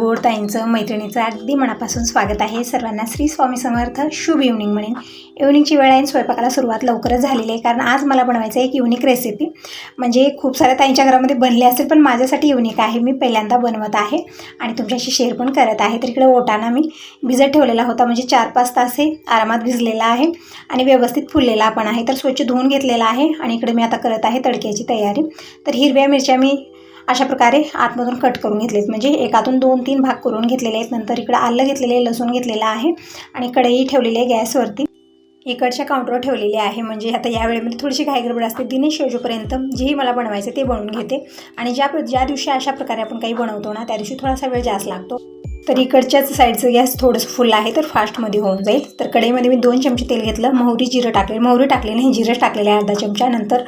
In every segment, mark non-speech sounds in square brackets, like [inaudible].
माझ्या मैत्रिणीचं अगदी मनापासून स्वागत आहे. सर्वांना श्री स्वामी समर्थ शुभ इव्हनिंग म्हणेन. इव्हनिंगची वेळ आहे स्वयंपाकाला सुरुवात लवकरच झालेली आहे. कारण आज मला बनवायचं आहे एक युनिक रेसिपी म्हणजे खूप साऱ्या ताईंच्या घरामध्ये बनली असेल पण माझ्यासाठी युनिक आहे. मी पहिल्यांदा बनवत आहे आणि तुमच्याशी शेअर पण करत आहे. तर इकडे ओटाना मी भिजत ठेवलेला होता. म्हणजे चार पाच तास हे आरामात भिजलेला आहे आणि व्यवस्थित फुललेला पण आहे. तर स्वच्छ धुवून घेतलेला आहे आणि इकडे मी आता करत आहे तडक्याची तयारी. तर हिरव्या मिरच्या मी अशा प्रकारे आतमधून कट करून घेतलेत. म्हणजे एकातून दोन तीन भाग करून घेतलेले आहेत. नंतर इकडं आलं घेतलेलं आहे लसूण घेतलेलं आहे आणि कढई ठेवलेली आहे गॅसवरती. इकडच्या काउंटरवर ठेवलेली आहे. म्हणजे आता या वेळेमध्ये थोडीशी घाई गडबड असते. दिनेश योजोपर्यंत जेही मला बनवायचं ते बनवून घेते. आणि ज्या ज्या दिवशी अशा प्रकारे आपण काही बनवतो ना त्या दिवशी थोडासा वेळ जास्त लागतो. तर इकडच्याच साईडचं गॅस थोडंसं फुल आहे तर फास्टमध्ये होऊन जाईल. तर कढईमध्ये मी दोन चमचे तेल घेतलं. मोहरी जिरं टाकले. मोहरी टाकले नाही जिरं टाकलेलं आहे अर्धा चमचा. नंतर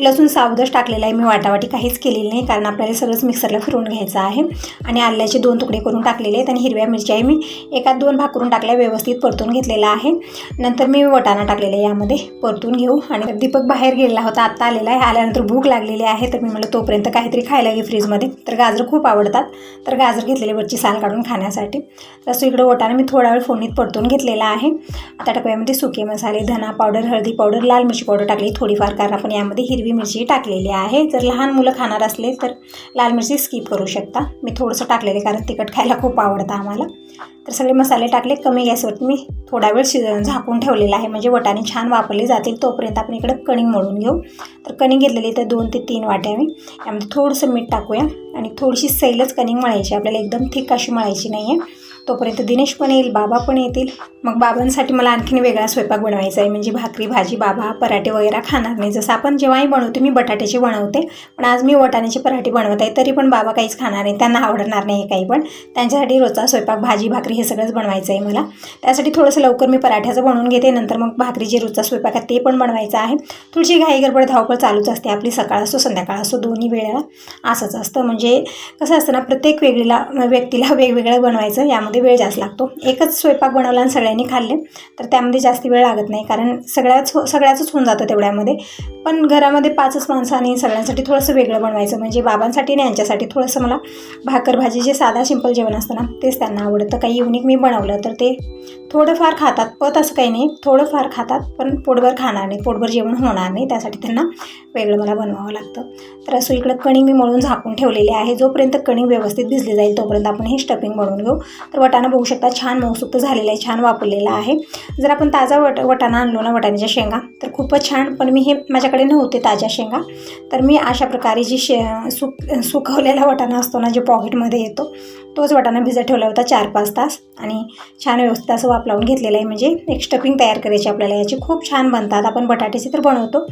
लसूण सावधच टाकलेला आहे मी वाटावाटी काहीच केलेली नाही कारण आपल्याला सगळंच मिक्सरला फिरवून घ्यायचं आहे. आणि आल्याचे दोन तुकडे करून टाकलेले आहेत आणि हिरव्या मिरच्याही मी एकात दोन भाग करून टाकल्या व्यवस्थित परतून घेतलेला आहे. नंतर मी वटाणा टाकलेला आहे यामध्ये परतून घेऊ. आणि दीपक बाहेर गेलेला होता आत्ता आलेला आहे. आल्यानंतर भूक लागलेली आहे तर मी म्हटलं तोपर्यंत काहीतरी खायला घे फ्रीजमध्ये. तर गाजर खूप आवडतात. तर गाजर घेतलेले वरची साल काढून खाण्यासाठी. तसं इकडं वटाणा मी थोडा वेळ फोडणीत परतून घेतलेला आहे. आता टप्प्यामध्ये सुके मसाले धना पावडर हळदी पावडर लाल मिरची पावडर टाकली थोडीफार कारण आपण यामध्ये हिरवी हिरवी मिरची टाकलेली आहे. जर लहान मुलं खाणार असले तर लाल मिरची स्किप करू शकता. मी थोडंसं टाकलेले कारण तिखट खायला खूप आवडतं आम्हाला. तर सगळे मसाले टाकले. कमी गॅसवरती मी थोडा वेळ शिज झाकून ठेवलेला आहे. म्हणजे वटाणे छान वापरले जातील तोपर्यंत आपण इकडं कणिंग मळून घेऊ. तर कणिंग घेतलेली तर दोन ते तीन वाट्या मी. यामध्ये थोडंसं मीठ टाकूया. आणि थोडीशी सैलच कणिंग मळायची आपल्याला एकदम थिक अशी मळायची नाही आहे तोपर्यंत दिनेश पण येईल बाबा पण येतील. मग बाबांसाठी मला आणखीन वेगळा स्वयंपाक बनवायचा आहे. म्हणजे भाकरी भाजी बाबा पराठे वगैरे खाणार नाही. जसं आपण जेव्हाही बनवते मी बटाट्याचे बनवते. पण आज मी वटाण्याचे पराठे बनवत आहे तरी पण बाबा काहीच खाणार नाही. त्यांना आवडणार नाही काही पण. त्यांच्यासाठी रोजचा स्वयंपाक भाजी भाकरी हे सगळंच बनवायचं आहे मला. त्यासाठी थोडंसं लवकर मी पराठ्याचं बनवून घेते. नंतर मग भाकरी जे रोजचा स्वयंपाक आहे ते पण बनवायचं आहे. थोडीशी घाई गडबड धावपळ चालूच असते. आपली सकाळ असो संध्याकाळ असो दोन्ही वेळेला असंच असतं. म्हणजे कसं असतं ना प्रत्येक वेगळीला व्यक्तीला [laughs] वेगवेगळं बनवायचं. यामध्ये वेळ जास्त लागतो. एकच स्वयंपाक बनवला आणि सगळ्यांनी खाल्ले तर त्यामध्ये जास्त वेळ लागत नाही. कारण सगळ्याच हो सगळ्याचंच होऊन जातं तेवढ्यामध्ये. पण घरामध्ये पाचच माणसं सगळ्यांसाठी थोडंसं वेगळं बनवायचं. म्हणजे बाबांसाठी आणि यांच्यासाठी थोडंसं मला भाकर भाजी जे साधा सिंपल जेवण असतं ना तेच त्यांना आवडतं. काही युनिक मी बनवलं तर ते थोडंफार खातात. पत असं काही नाही थोडंफार खातात पण पोटभर खाणार नाही. पोटभर जेवण होणार नाही. त्यासाठी त्यांना वेगळं मला बनवावं लागतं. तर असं इकडं कणी मी मळून झाकून ठेवलेले आहे. जोपर्यंत कणी व्यवस्थित भिजली जाईल तोपर्यंत आपण हे स्टफिंग बनवून घेऊ. तर वटाणा बघू शकता छान मऊसुक्त झालेला आहे छान वापरलेला आहे. जर आपण ताजा वट वटाणा आणलो ना वटाण्याच्या शेंगा तर खूपच छान. पण मी हे माझ्या माझ्याकडे नव्हते ताज्या शेंगा. तर मी अशा प्रकारे जी शे सुक सुकवलेला वटाणा असतो ना जे पॉकेटमध्ये येतो तोच वाटाणा भिजत ठेवला होता चार पाच तास. आणि छान व्यवस्थित असं वाप लावून घेतलेलं आहे. म्हणजे एक स्टफिंग तयार करायची आपल्याला. याची खूप छान बनतात. आपण बटाट्याची तर बनवतो.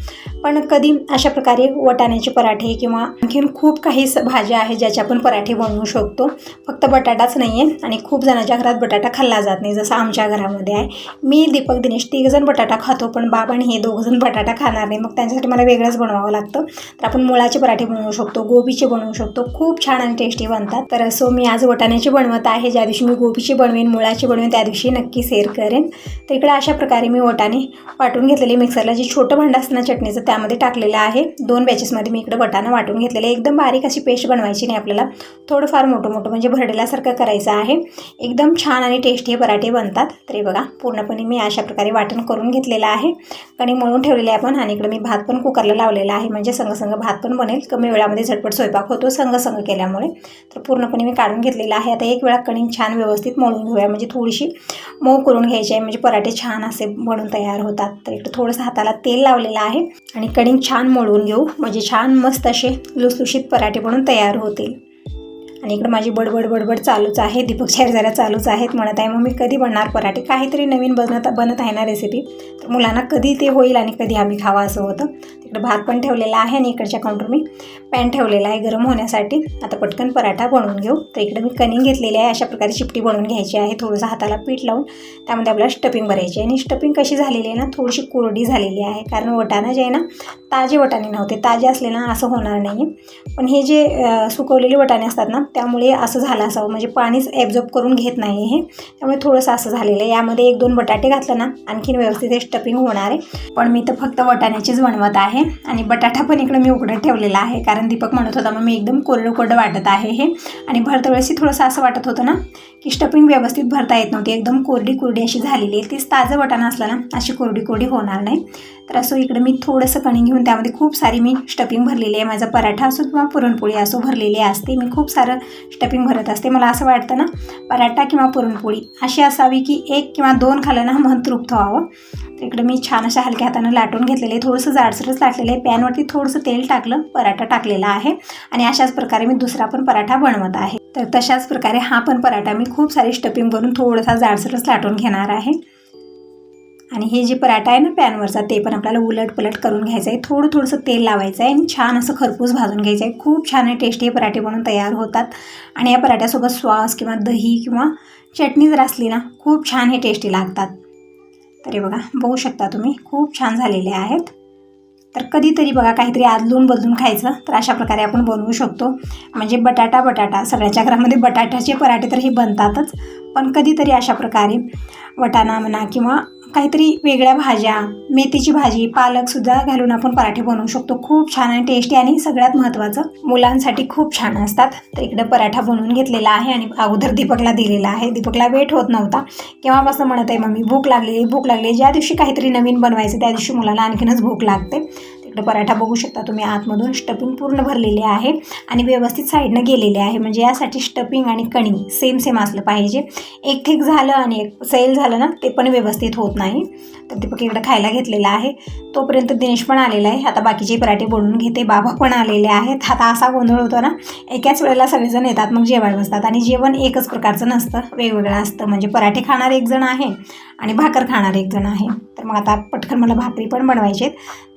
पण कधी अशा प्रकारे वटाण्याचे पराठे किंवा आणखीन खूप काही स भाज्या आहेत ज्याचे आपण पराठे बनवू शकतो. फक्त बटाटाच नाही आहे आणि खूप जणांच्या घरात बटाटा खाल्ला जात नाही जसं आमच्या घरामध्ये आहे. मी दीपक दिनेश तिघजण बटाटा खातो पण बाबण हे दोघंजण बटाटा खाणार नाही. मग त्यांच्यासाठी मला वेगळंच बनवावं लागतं. तर आपण मुळाचे पराठे बनवू शकतो गोबीचे बनवू शकतो. खूप छान आणि टेस्टी बनतात. तर सो मी आज वटाण्याचे बनवत आहे. ज्या दिवशी मी गोबीची बनवेन मुळाची बनवेन त्या दिवशी नक्की शेअर करेन. तर इकडे अशा प्रकारे मी वटाणे वाटून घेतलेले मिक्सरला. जे छोटं भांडं असतं ना चटणीचं त्यामध्ये टाकलेलं आहे. दोन बॅचेसमध्ये मी इकडे वटाणा वाटून घेतलेलं आहे. एकदम बारीक अशी पेस्ट बनवायची नाही आपल्याला. थोडंफार मोठं मोठं म्हणजे भरडेल्यासारखं करायचं आहे. एकदम छान आणि टेस्टी हे पराठे बनतात. तरी बघा पूर्णपणे मी अशा प्रकारे वाटण करून घेतलेलं आहे. कणी मळून ठेवलेले आहे आपण आणि इकडे मी भात पण कुकरला लावलेला आहे. म्हणजे संगसंग भात पण बनेल. कमी वेळामध्ये झटपट स्वयंपाक होतो संगसंग केल्यामुळे. तर पूर्णपणे मी काढून घेतलेला आहे. आता एक वेळा कणिक छान व्यवस्थित मळून घेऊया. म्हणजे थोडीशी मऊ करून घ्यायची आहे. म्हणजे पराठे छान असे बनून तयार होतात. तर इकडे थोडंसं हाताला तेल लावलेलं आहे. आणि कणिक छान मळून घेऊ. म्हणजे छान मस्त असे लुसलुशीत पराठे म्हणून तयार होतील. आणि इकडं माझी बडबड बडबड चालूच आहे. दीपक शेरजाऱ्या चालूच आहेत म्हणत आहे. मग मी कधी बनणार पराठे? काहीतरी नवीन बनत बनत आहे ना रेसिपी तर मुलांना कधी ते होईल आणि कधी आम्ही खावा असं होतं. तिकडं भात पण ठेवलेला आहे आणि इकडच्या काउंटर मी पॅन ठेवलेला आहे गरम होण्यासाठी. आता पटकन पराठा बनवून घेऊ. तर इकडं मी कनिंग घेतलेली आहे. अशा प्रकारे चिपटी बनवून घ्यायची आहे. थोडंसं हाताला पीठ लावून त्यामध्ये आपल्याला स्टपिंग भरायची आहे. आणि स्टपिंग कशी झालेली आहे ना थोडीशी कोरडी झालेली आहे. कारण वटाणा जे आहे ना ताजे वटाणे नव्हते. ताजे असले ना असं होणार नाही पण हे जे सुकवलेले वटाणे असतात ना त्यामुळे असं झालं असावं. म्हणजे पाणीच ॲब्झॉर्ब करून घेत नाही हे. त्यामुळे थोडंसं असं झालेलं आहे. यामध्ये एक दोन बटाटे घातलं ना आणखीन व्यवस्थित हे स्टपिंग होणार आहे. पण मी तर फक्त वटाण्याचीच बनवत आहे. आणि बटाटा पण इकडं मी उघडत ठेवलेला आहे. कारण दीपक म्हणत होता मग मी एकदम कोरडं कोरडं वाटत आहे हे. आणि भरतवेळेशी वेळेसही थोडंसं असं वाटत होतं ना की स्टफिंग व्यवस्थित भरता येत नव्हती. एकदम कोरडी कोरडी अशी झालेली आहे. तीच ताजं वाटाणा असला ना अशी कोरडी कोरडी होणार नाही. तर असो इकडं मी थोडंसं कणी घेऊन त्यामध्ये खूप सारी मी स्टफिंग भरलेली आहे. माझा पराठा असो किंवा पुरणपोळी असो भरलेली असते. मी खूप सारं स्टफिंग भरत असते. मला असं वाटतं ना पराठा किंवा पुरणपोळी अशी असावी की एक किंवा दोन खाल्लं ना मन तृप्त व्हावं. तर मी छान अशा हलक्या हातानं लाटून घेतलेले आहे. थोडंसं जाडसरच लाटलेलं आहे. पॅनवरती थोडंसं तेल टाकलं पराठा टाकलेला आहे. आणि अशाच प्रकारे मी दुसरा पण पराठा बनवत आहे. तर तशाच प्रकारे हा पण पराठा मी खूप सारी स्टपिंग करून थोडासा जाडसरच लाटून घेणार आहे. आणि हे जे पराठा आहे ना पॅनवरचा ते पण आपल्याला उलट पलट करून घ्यायचं आहे. थोडं थोडंसं तेल लावायचं आहे आणि छान असं खरपूस भाजून घ्यायचं आहे. खूप छान आहे टेस्टी हे पराठे बनून तयार होतात. आणि या पराठ्यासोबत सॉस किंवा दही किंवा चटणी जर असली ना खूप छान हे टेस्टी लागतात. तरी बघा बघू शकता तुम्ही. खूप छान झालेले आहेत. तर कधीतरी बघा काहीतरी आदलून बदलून खायचं तर अशा प्रकारे आपण बनवू शकतो. म्हणजे बटाटा बटाटा सगळ्याच्या घरामध्ये बटाट्याचे पराठे तर हे बनतातच पण कधीतरी अशा प्रकारे वटाणा म्हणा किंवा काहीतरी वेगळ्या भाज्या मेथीची भाजी पालकसुद्धा घालून आपण पराठे बनवू शकतो. खूप छान आणि टेस्टी आणि सगळ्यात महत्त्वाचं मुलांसाठी खूप छान असतात. तर इकडे पराठा बनवून घेतलेला आहे आणि अगोदर दीपकला दिलेला आहे. दीपकला वेट होत नव्हता. केव्हापासून म्हणत आहे मम्मी भूक लागली भूक लागली ज्या दिवशी काहीतरी नवीन बनवायचं त्या दिवशी मुलाला आणखीनच भूक लागते. इकडे पराठा बघू शकता तुम्ही. आतमधून स्टपिंग पूर्ण भरलेले आहे आणि व्यवस्थित साईडनं गेलेले आहे. म्हणजे यासाठी स्टपिंग आणि कणी सेम सेम असलं पाहिजे. एक ठीक झालं आणि एक सैल झालं ना ते पण व्यवस्थित होत नाही. तर ते पण इकडं खायला घेतलेलं आहे. तोपर्यंत दिनेश पण आलेला आहे. आता बाकीचे पराठे बोलून घेते. बाबा पण आलेले आहेत. आता असा गोंधळ होतो ना एकाच वेळेला सगळेजण येतात मग जेवायला बसतात. आणि जेवण एकच प्रकारचं नसतं. वेगवेगळं असतं. म्हणजे पराठे खाणारे एक जण आहे आणि भाकर खाणारे एक जण आहे. तर मग आता पटकन मला भाकरी पण बनवायचे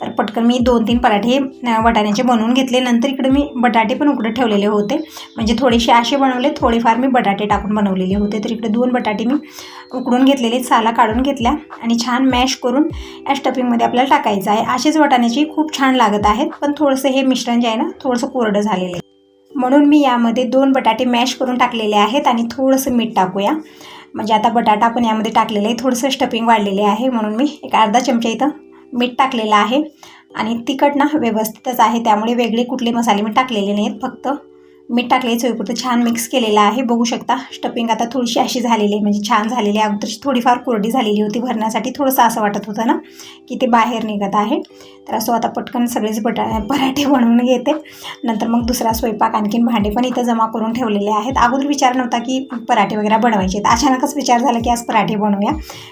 तर पटकन मी दोन तीन पराठे वाटाण्याचे बनवून घेतले. नंतर इकडे मी बटाटे पण उकडत ठेवलेले होते. म्हणजे थोडेसे असे बनवले थोडेफार मी बटाटे टाकून बनवलेले होते. तर इकडे दोन बटाटे मी उकडून घेतलेले साला काढून घेतल्या आणि छान मॅश करून या स्टफिंगमध्ये आपल्याला टाकायचं आहे. असेच वाटाण्याची खूप छान लागत आहेत पण थोडंसं हे मिश्रण जे आहे ना थोडंसं कोरडं झालेलं आहे. म्हणून मी यामध्ये दोन बटाटे मॅश करून टाकलेले आहेत आणि थोडंसं मीठ टाकूया. म्हणजे आता बटाटा पण यामध्ये टाकलेलं आहे थोडंसं स्टफिंग वाढलेले आहे. म्हणून मी एक अर्धा चमचा इथं मीठ टाकलेलं आहे. आणि तिखट ना व्यवस्थितच आहे त्यामुळे वेगळे कुठले मसाले मी टाकलेले नाहीत फक्त मीठ टाकले चवीपुरतं छान मिक्स केलेलं आहे. बघू शकता स्टपिंग आता थोडीशी अशी झालेली आहे म्हणजे छान झालेली आहे. अगोदरची थोडीफार कोरडी झालेली होती भरण्यासाठी थोडंसं असं वाटत होतं ना की ते बाहेर निघत आहे. तर असो आता पटकन सगळेच बटा पराठे बनवून घेते. नंतर मग दुसरा स्वयंपाक आणखीन भांडे पण इथं जमा करून ठेवलेले आहेत. अगोदर विचार नव्हता की पराठे वगैरे बनवायचे आहेत. अचानकच विचार झाला की आज पराठे बनवूया.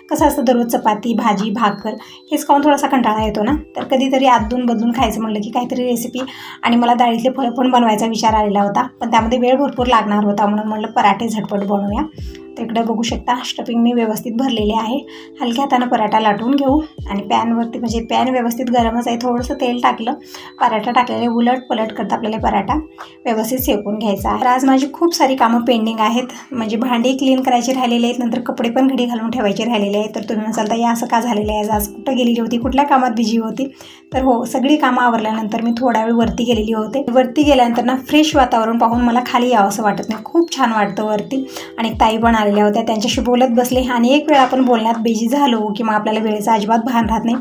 कसं असतं दररोज चपाती भाजी भाकर हेच खाऊन थोडासा कंटाळा येतो ना? तर कधीतरी आदून बदलून खायचं म्हटलं की काहीतरी रेसिपी आणि मला डाळीतले फळं पण बनवायचा विचार आलेला होता. पण त्यामध्ये वेळ भरपूर लागणार होता म्हणून म्हणलं पराठे झटपट बनवूया. तर बघू शकता. स्टफिंग मी व्यवस्थित भरलेले आहे. हलक्या हातानं पराठा लाटून घेऊ. आणि पॅनवरती म्हणजे पॅन व्यवस्थित गरमच आहे. थोडंसं तेल टाकलं. पराठा टाकलेले उलट पलट करता आपल्याला पराठा व्यवस्थित सेकून घ्यायचा आहे. आज माझी खूप सारी कामं पेंडिंग आहेत. म्हणजे भांडी क्लीन करायची राहिलेली आहेत. नंतर कपडे पण घडी घालून ठेवायचे राहिलेले आहेत. तर तुम्ही म्हणाल तर या असं का झालेलं आहे? आज कुठं गेलेली होती? कुठल्या कामात बिझी होती? तर हो सगळी कामं आवरल्यानंतर मी थोडा वेळ वरती गेलेली होते. वरती गेल्यानंतर ना फ्रेश वातावरण पाहून मला खाली यावं असं वाटत नाही. खूप छान वाटतं वरती. आणि ताई पण आलेल्या होत्या. त्यांच्याशी बोलत बसले. आणि एक वेळ आपण बोलण्यात बिझी झालो किंवा आपल्याला वेळेचा अजिबात भान राहत नाही.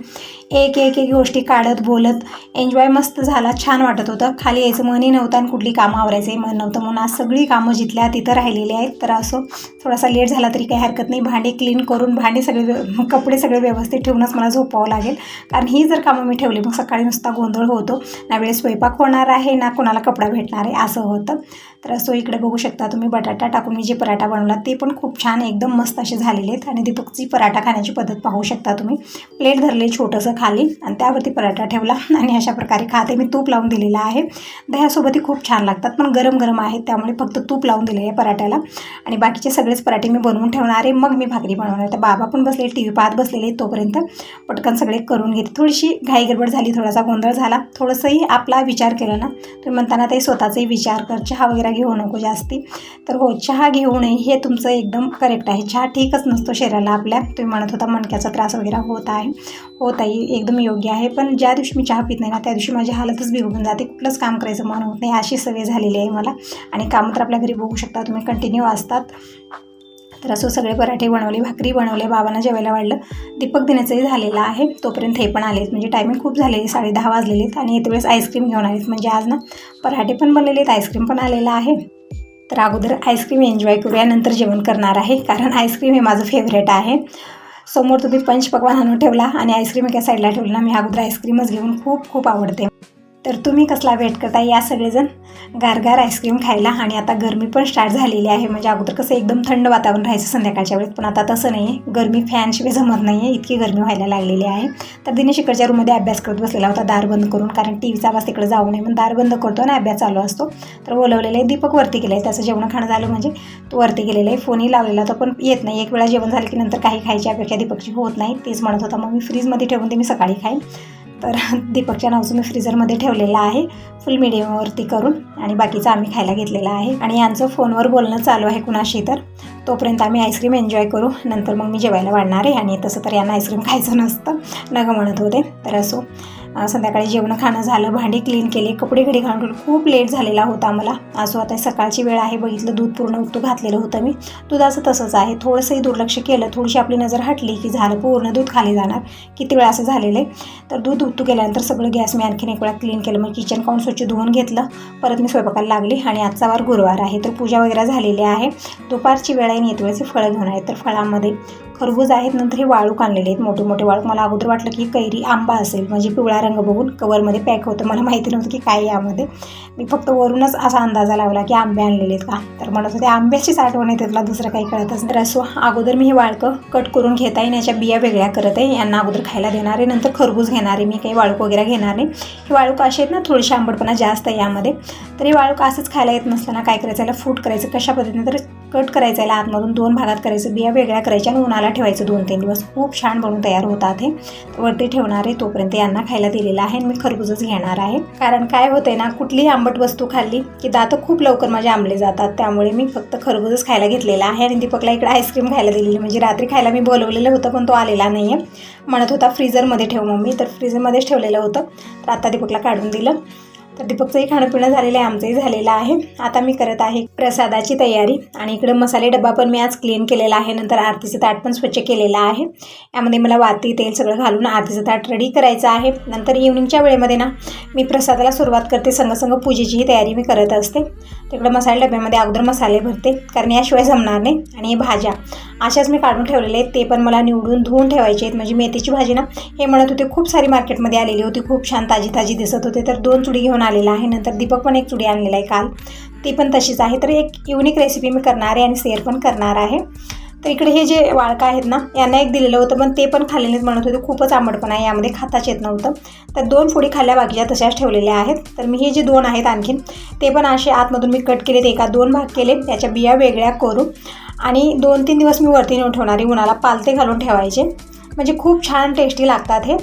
एक एक एक गोष्टी काढत बोलत एन्जॉय मस्त झाला. छान वाटत होतं. खाली यायचं मनही नव्हतं आणि कुठली कामं आवरायचंही मन नव्हतं. म्हणून आज सगळी कामं जिथल्या तिथं राहिलेली आहेत. तर असं थोडासा लेट झाला तरी काही हरकत नाही. भांडी क्लीन करून भांडी सगळे कपडे सगळे व्यवस्थित ठेवूनच मला झोपावं लागेल. कारण ही जर कामं मी ठेवली मग सकाळी नुसता गोंधळ होतो. ना वेळेस स्वयंपाक होणार आहे ना कोणाला कपडा भेटणार आहे. असं होतं. तर असो इकडे बघू शकता तुम्ही बटाटा टाकून मी जे पराठा बनवला ते पण खूप छान एकदम मस्त असे झालेले आहेत. आणि दीपकची पराठा खाण्याची पद्धत पाहू शकता तुम्ही. प्लेट धरले छोटंसं खाली आणि त्यावरती पराठा ठेवला. [laughs] आणि अशा प्रकारे खाते मी तूप लावून दिलेलं आहे. दह्यासोबतही खूप छान लागतात पण गरम गरम आहेत त्यामुळे फक्त तूप लावून दिले आहे पराठ्याला. आणि बाकीचे सगळेच पराठे मी बनवून ठेवणार आहे. मग मी भाकरी बनवणार तर बाबा पण बसले टी व्ही पाहत बसलेले तोपर्यंत. पटकन सगळे करून घेते. थोडीशी घाई गडबड झाली थोडासा गोंधळ झाला. थोडंसंही आपला विचार केला ना तुम्ही म्हणताना ते स्वतःचाही विचार कर चहा वगैरे घेऊ नको जास्ती. तर हो चहा घेऊ नये हे तुमचं एकदम करेक्ट आहे. चहा ठीकच नसतो शरीराला आपल्या. तुम्ही म्हणत होता मणक्याचा त्रास वगैरे होत आहे. होत आहे एकदम योग्य आहे. पण ज्या दिवशी मी चहा पित नाही ना त्या दिवशी माझी हालतच बिघडून जाते. कुठलंच काम करायचं मन होत नाही. अशी सवय झालेली आहे मला. आणि कामं तर आपल्या घरी बघू शकता. तुम्ही कंटिन्यू असतात तर असं सगळे पराठे बनवले भाकरी बनवले बाबांना जेवायला वाढलं. दीपक दिनाचंही झालेलं आहे तोपर्यंत हे पण आलेत. म्हणजे टायमिंग खूप झालेली साडे दहा वाजलेले आहेत आणि येते वेळेस आईस्क्रीम घेऊन आलेत. म्हणजे आज ना पराठे पण बनलेले आहेत आईस्क्रीम पण आलेलं आहे. तर अगोदर आईस्क्रीम एन्जॉय करूया नंतर जेवण करणार आहे. कारण आईस्क्रीम हे माझं फेवरेट आहे. समोर तुम्ही पंचपक्वान आणून ठेवला आणि आईस्क्रीम एका साईडला ठेवला मी अगोदर आईस्क्रीमच घेऊन खूप खूप आवडते. तर तुम्ही कसला वेट करता या सगळेजण गारगार आईस्क्रीम खायला आणि आता गरमी पण स्टार्ट झालेली आहे. म्हणजे अगोदर कसं एकदम थंड वातावरण राहायचं संध्याकाळच्या वेळेस पण आता तसं नाही आहे गरमी फॅनशिवाय जमत नाही आहे इतकी गरमी व्हायला लागलेली आहे. तर दिनेश इकडच्या रूममध्ये अभ्यास करत बसलेला होता. दार बंद करून कारण टी व्हीचा आवाज तिकडे जाऊ नये म्हणून दार बंद करतो आणि अभ्यास चालू असतो. तर बोलवलेलं आहे दीपक वरती गेलं आहे त्याचं जेवण खाणं झालं म्हणजे तो वरती गेलेला आहे. फोनही लावलेला होता पण येत नाही. एक वेळा जेवण झालं की नंतर काही खायची अपेक्षा दीपकची होत नाही. तेच म्हणत होता मग मी फ्रीजमध्ये ठेवून ते मी सकाळी खाईन तर दीपकच्या नावचं मी फ्रीझरमध्ये ठेवलेलं आहे. फुल मिडियमवरती करून आणि बाकीचं आम्ही खायला घेतलेलं आहे. आणि यांचं फोनवर बोलणं चालू आहे कुणाशी तर. तोपर्यंत आम्ही आईस्क्रीम एन्जॉय करू. नंतर मग मी जेवायला वाढणार आहे आणि तसं तर यांना आईस्क्रीम [laughs] खायचं नसतं. नगं म्हणत होते. तर असो. संध्याकाळी जेवण खाणं झालं. भांडी क्लीन केली. कपडे घडी घालून ठेवले. खूप लेट झालेला होता आम्हाला. असो आता सकाळची वेळ आहे. बघितलं दूध पूर्ण उतू घातलेलं होतं मी. दुधाचं तसंच आहे. थोडंसंही दुर्लक्ष केलं. थोडीशी आपली नजर हटली की झालं पूर्ण दूध खाली जाणार. किती वेळा असं झालेलं आहे? तर दूध उतू केल्यानंतर सगळं गॅस मी आणखीन एक वेळा क्लीन केलं. मग किचन काउंट स्वच्छ धुवून घेतलं. परत मी स्वयंपाकाला लागली. आणि आजचा वार गुरुवार आहे. तर पूजा वगैरे झालेली आहे. दुपारची वेळ आणि आहे फळं घेऊन आहेत. तर फळामध्ये खरबूज आहेत नंतर हे वाळूक आणलेले आहेत मोठे मोठे वाळूक मला अगोदर वाटलं की कैरी आंबा असेल म्हणजे पिवळा रंग बघून कवरमध्ये पॅक होतं. मला माहिती नव्हतं की काय यामध्ये. मी फक्त वरूनच असा अंदाजा लावला की आंबे आणलेले आहेत का? तर म्हणत होते आंब्याचीच आठवण येते तुला दुसरं काही कळतच नाही. तर असो अगोदर मी हे वाळकं कट करून घेत आहे याच्या बिया वेगळ्या करत आहे. यांना अगोदर खायला देणार आहे नंतर खरबूज घेणार आहे. मी काही वाळूक वगैरे घेणार नाही. हे वाळूक असे आहेत ना थोडीशी आंबटपणा जास्त आहे यामध्ये. तर हे वाळूक असंच खायला येत नसताना काय करायचं याला फूट करायचं कशा पद्धतीने? तर कट करायचं याला आतमधून दोन भागात करायचं बिया वेगळ्या करायच्या आणि उन्हाला ठेवायचं दोन तीन दिवस. खूप छान बनून तयार होतात हे. वरती ठेवणार आहे तोपर्यंत यांना खायला दिलेलं आहे आणि मी खरबूजच घेणार आहे. कारण काय होतंय ना कुठलीही आंबट वस्तू खाल्ली की दात खूप लवकर माझे आंबले जातात. त्यामुळे मी फक्त खरबूजच खायला घेतलेला आहे आणि दीपकला इकडे आईस्क्रीम खायला दिलेली म्हणजे रात्री खायला मी बोलवलेलं होतं पण तो आलेला नाही आहे म्हणत होता फ्रीजरमध्ये ठेव मम्मी. तर फ्रीजरमध्येच ठेवलेलं होतं. तर आता दीपकला काढून दिलं. तर दीपकचंही खाणं पिणं झालेलं आहे आमचंही झालेलं आहे. आता मी करत आहे प्रसादाची तयारी आणि इकडं मसाले डबा पण मी आज क्लीन केलेला आहे नंतर आरतीचं ताट पण स्वच्छ केलेलं आहे. यामध्ये मला वाती तेल सगळं घालून आरतीचं ताट रेडी करायचं आहे. नंतर इव्हनिंगच्या वेळेमध्ये ना मी प्रसादाला सुरुवात करते संगसंग संग पूजेचीही तयारी मी करत असते. तिकडं मसाले डब्यामध्ये अगोदर मसाले भरते कारण याशिवाय जमणार नाही. आणि भाज्या अशाच मी काढून ठेवलेले आहेत. ते पण मला निवडून धुवून ठेवायचे आहेत. म्हणजे मेथीची भाजी ना हे म्हणत होते खूप सारी मार्केटमध्ये आलेली होती खूप छान ताजी ताजी दिसत होते. तर दोन चुडी घेऊन आलेला आहे. नंतर दीपक पण एक चुडी आणलेला आहे काल. ती पण तशीच आहे. तर एक युनिक रेसिपी मी करणार आहे आणि शेअर पण करणार आहे. तर इकडे हे जे वाळका आहेत ना यांना एक दिलेलं होतं पण ते पण खाल्लेले म्हणत होते. खूपच आंबटपणा आहे. यामध्ये खाताच येत नव्हतं. तर दोन फोडी खाल्ल्या बाकीच्या तशाच ठेवलेल्या आहेत. तर मी हे जे दोन आहेत आणखीन ते पण असे आतमधून मी कट केलेत. एका दोन भाग केले. त्याच्या बिया वेगळ्या करून आणि दोन तीन दिवस मी वरती नेऊन ठेवणारी उन्हाला पालते घालून ठेवायचे. म्हणजे खूप छान टेस्टी लागतात हे.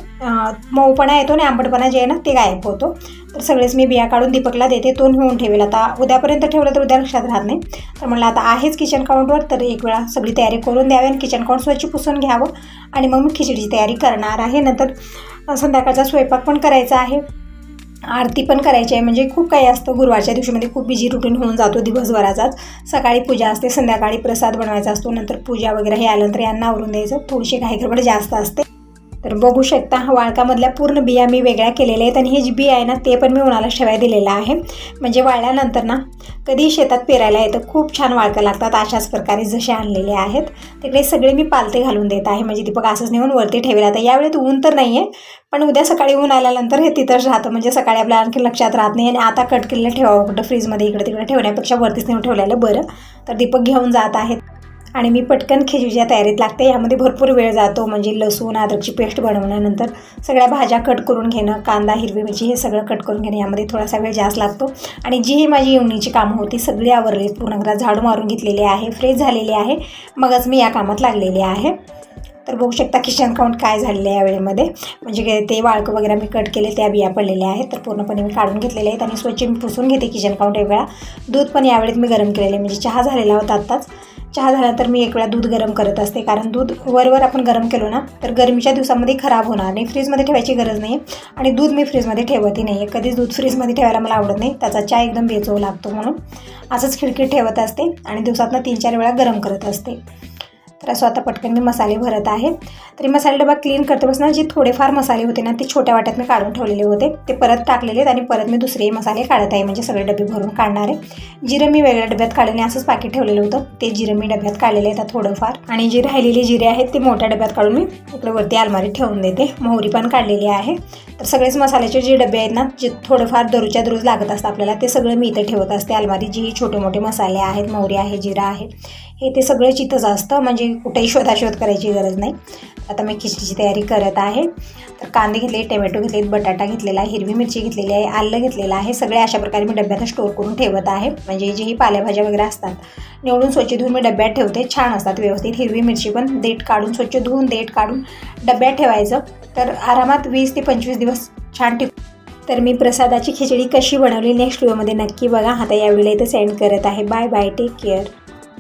मऊपणा येतो आणि आंबटपणा जे आहे ना ते गायब होतो. तर सगळेच मी बिया काढून दीपकला देते तो नेऊन ठेवेल. आता उद्यापर्यंत ठेवलं तर उद्या लक्षात राहत नाही. तर म्हणलं आता आहेच किचन काउंटवर तर एक वेळा सगळी तयारी करून द्यावी आणि किचन काउंट स्वच्छ पुसून घ्यावं. आणि मग मी खिचडीची तयारी करणार आहे. नंतर संध्याकाळचा स्वयंपाक पण करायचा आहे. आरती पण करायची आहे. म्हणजे खूप काही असतं. गुरुवारच्या दिवशीमध्ये खूप बिझी रुटीन होऊन जातो दिवसभराचाच. सकाळी पूजा असते संध्याकाळी प्रसाद बनवायचा असतो. नंतर पूजा वगैरे हे आल्यानंतर यांना आवरून द्यायचं. थोडीशी घाईगडबड जास्त असते. तर बघू शकता वाळकामधल्या पूर्ण बिया मी वेगळ्या केलेल्या आहेत आणि हे जी बिया आहे ना ते पण मी उन्हाला ठेवायला दिलेलं आहे. म्हणजे वाळल्यानंतर ना कधी शेतात पेरायला येतं खूप छान वाळकं लागतात अशाच प्रकारे जसे आणलेले आहेत. तिकडे सगळे मी पालते घालून देत आहे. म्हणजे दीपक असंच नेऊन वरती ठेवेल आता यावेळेत ऊन तर नाही आहे पण उद्या सकाळी ऊन आल्यानंतर हे तिथंच राहतं. म्हणजे सकाळी आपल्या आणखी लक्षात राहत नाही आणि आता कट केलेलं ठेवावं कुठं? फ्रीजमध्ये इकडे तिकडे ठेवण्यापेक्षा वरतीच नेऊन ठेवलेलं बरं. तर दीपक घेऊन जात आहेत. आणि मी पटकन खिचडीच्या तयारीत लागते. यामध्ये भरपूर वेळ जातो. म्हणजे लसूण अद्रकची पेस्ट बनवण्यानंतर सगळ्या भाज्या कट करून घेणं कांदा हिरवी मिरची हे सगळं कट करून घेणं यामध्ये थोडासा वेळ जास्त लागतो. आणि जी ही माझी येवणीची कामं होती सगळी आवरली. पूर्ण घरात झाडू मारून घेतलेली आहे फ्रेश झालेली आहे. मगच मी या कामात लागलेली आहे. तर बघू शकता किचन काउंट काय झालेलं आहे या वेळेमध्ये म्हणजे ते वाळकं वगैरे मी कट केले त्या बिया पडलेल्या आहेत. तर पूर्णपणे मी काढून घेतलेले आहेत आणि स्वच्छ मी पुसून घेते किचन काउंट एक वेळा. दूध पण यावेळेत मी गरम केलेले म्हणजे चहा झालेला होता आत्ताच. चहा झाला तर मी एक वेळा दूध गरम करत असते. कारण दूध वरवर आपण गरम केलो ना तर गरमीच्या दिवसामध्ये खराब होणार नाही. फ्रीजमध्ये ठेवायची गरज नाही. आणि दूध मी फ्रीजमध्ये ठेवतही नाही. आहे कधीच दूध फ्रीजमध्ये ठेवायला मला आवडत नाही. त्याचा चहा एकदम बेचव लागतो म्हणून. असंच खिडकीत ठेवत असते आणि दिवसातनं तीन चार वेळा गरम करत असते. तर असं आता पटकन मी मसाले भरत आहे. तरी मसाले डबा क्लीन करते ना जे थोडेफार मसाले होते ना ते छोट्या वाट्यात मी काढून ठेवलेले होते. ते परत टाकलेले आहेत आणि परत मी दुसरे मसाले काढत आहे. म्हणजे सगळे डबे भरून काढणार आहे. जिरं मी वेगळ्या डब्यात काढलेले असंच पाकिट ठेवलेलं होतं. ते जिरं मी डब्यात काढलेले आहेत थोडंफार. आणि जे राहिलेले जिरे आहेत ते मोठ्या डब्यात काढून मी इकडे वरती अलमारीत ठेवून देते. मोहरी पण काढलेली आहे. तर सगळेच मसाल्याचे जे डबे आहेत ना जे थोडंफार दररोजच्या दररोज लागत असतं आपल्याला ते सगळं मी इथे ठेवत असते. अलमारीत जी छोटे मोठे मसाले आहेत मोहरी आहे जिरा आहे हे ते सगळं चितच असतं म्हणजे कुठेही शोधाशोध करायची गरज नाही. आता मी खिचडीची तयारी करत आहे. तर कांदे घेतले टोमॅटो घेतले बटाटा घेतलेला आहे हिरवी मिरची घेतलेली आहे आलं घेतलेलं आहे. सगळे अशा प्रकारे मी डब्यात स्टोर करून ठेवत आहे. म्हणजे जेही पालेभाज्या वगैरे असतात निवडून स्वच्छ धुवून मी डब्यात ठेवते. छान असतात व्यवस्थित. हिरवी मिरची पण देठ काढून स्वच्छ धुवून देठ काढून डब्यात ठेवायचं. तर आरामात वीस ते पंचवीस दिवस छान ठेव तर मी प्रसादाची खिचडी कशी बनवली नेक्स्ट व्हिडिओमध्ये नक्की बघा. आता या व्हिडिओला इथं सेंड करत आहे. Bye bye take care